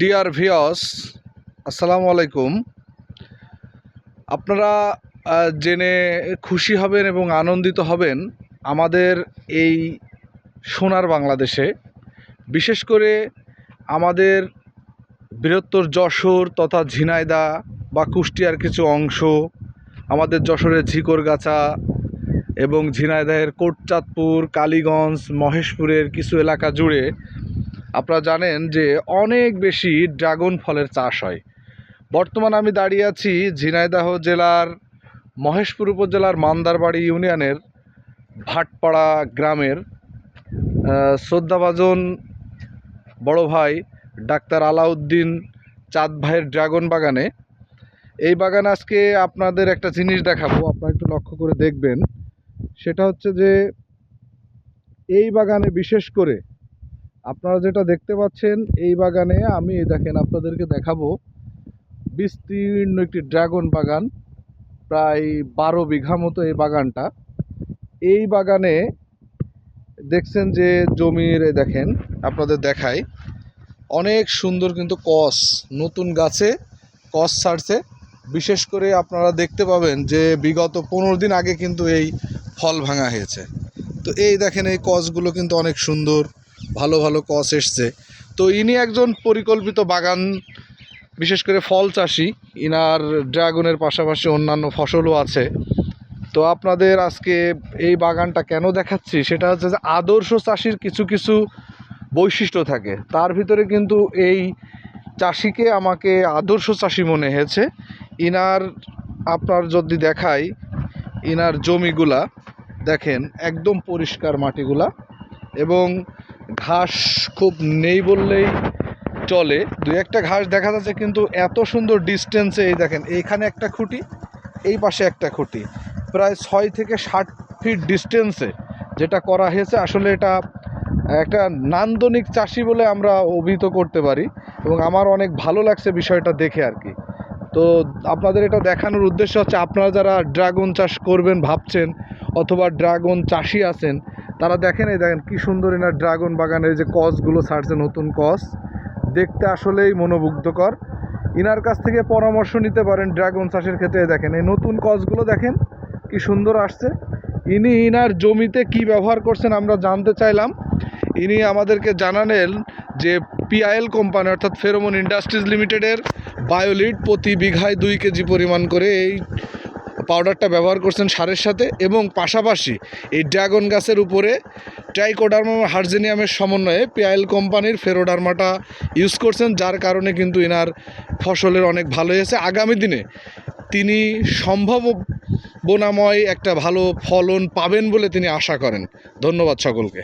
Deer ভিওস আসসালামু আলাইকুম। আপনারা জেনে খুশি হবেন এবং আনন্দিত হবেন আমাদের এই সোনার বাংলাদেশে। বিশেষ করে আমাদের বৃহত্তর যশোর তথা ঝিনাইদা বা কুষ্টিয়ার কিছু অংশ, আমাদের যশোরের ঝিকরগাছা এবং ঝিনাইদহের কোটচাঁদপুর, কালীগঞ্জ, মহেশপুরের কিছু এলাকা জুড়ে আপনারা জানেন যে অনেক বেশি ড্রাগন ফলের চাষ হয়। বর্তমানে আমি দাঁড়িয়ে আছি ঝিনাইদাহ জেলার, মহেশপুর উপজেলার মান্দারবাড়ি ইউনিয়নের ভাটপাড়া গ্রামের শ্রদ্ধাভাজন বড় ভাই ডাক্তার আলাউদ্দিন চাঁদ ভাইয়ের ড্রাগন বাগানে। এই বাগানে আজকে আপনাদের একটা জিনিস দেখাবো, আপনারা একটু লক্ষ্য করে দেখবেন। সেটা হচ্ছে যে এই বাগানে বিশেষ করে আপনারা যেটা দেখতে পাচ্ছেন, এই বাগানে আমি দেখেন আপনাদেরকে দেখাবো বিস্তীর্ণ একটি ড্রাগন বাগান, প্রায় বারো বিঘা মতো এই বাগানটা। এই বাগানে দেখছেন যে জমির দেখেন, আপনাদের দেখাই, অনেক সুন্দর কিন্তু কস, নতুন গাছে কস ছাড়ছে। বিশেষ করে আপনারা দেখতে পাবেন যে বিগত পনেরো দিন আগে কিন্তু এই ফল ভাঙা হয়েছে। তো এই দেখেন এই কসগুলো কিন্তু অনেক সুন্দর। ভালো ভালো কস এসছে। তো ইনি একজন পরিকল্পিত বাগান, বিশেষ করে ফল চাষি। ইনার ড্রাগনের পাশাপাশি অন্যান্য ফসলও আছে। তো আপনাদের আজকে এই বাগানটা কেন দেখাচ্ছি? সেটা হচ্ছে যে আদর্শ চাষির কিছু কিছু বৈশিষ্ট্য থাকে। তার ভিতরে কিন্তু এই চাষিকে আমাকে আদর্শ চাষি মনে হয়েছে। ইনার, আপনার যদি দেখাই, ইনার জমিগুলা, দেখেন, একদম পরিষ্কার মাটিগুলা। এবং ঘাস খুব নেই বললেই চলে। দু একটা ঘাস দেখা যাচ্ছে কিন্তু এত সুন্দর ডিস্টেন্সে এই দেখেন, এইখানে একটা খুঁটি, এই পাশে একটা খুঁটি। প্রায় ছয় থেকে ষাট ফিট ডিস্টেন্সে যেটা করা হয়েছে, আসলে এটা একটা নান্দনিক চাষি বলে আমরা অভিহিত করতে পারি এবং আমার অনেক ভালো লাগছে বিষয়টা দেখে আর কি। তো আপনাদের এটা দেখানোর উদ্দেশ্য হচ্ছে, আপনারা যারা ড্রাগন চাষ করবেন, ভাবছেন, অথবা ড্রাগন চাষি আছেন তারা দেখেন এই দেখেন কি সুন্দর এনার ড্রাগন বাগানের যে কসগুলো ছাড়ছে, নতুন কস। দেখতে আসলেই মনোমুগ্ধকর। ইনার কাছ থেকে পরামর্শ নিতে পারেন ড্রাগন চাষের ক্ষেত্রে দেখেন, এই নতুন কসগুলো দেখেন কি সুন্দর আসছে। ইনি ইনার জমিতে কি ব্যবহার করছেন আমরা জানতে চাইলাম। ইনি আমাদেরকে জানালেন যে পিআইএল কোম্পানি, অর্থাৎ ফেরোমন ইন্ডাস্ট্রিজ লিমিটেডের বায়োলিড প্রতি বিঘায় দুই কেজি পরিমাণ করে এই পাউডারটা ব্যবহার করছেন সারের সাথে এবং পাশাপাশি এই ড্রাগন গাছের উপরে ট্রাইকোডার্মা হার্জেনিয়ামের সমন্বয়ে পিআইএল কোম্পানির ফেরোডার্মাটা ইউজ করছেন, যার কারণে কিন্তু এনার ফসলের অনেক ভালো হয়েছে। আগামী দিনে তিনি সম্ভাবনাময় একটা ভালো ফলন পাবেন বলে তিনি আশা করেন। ধন্যবাদ সকলকে।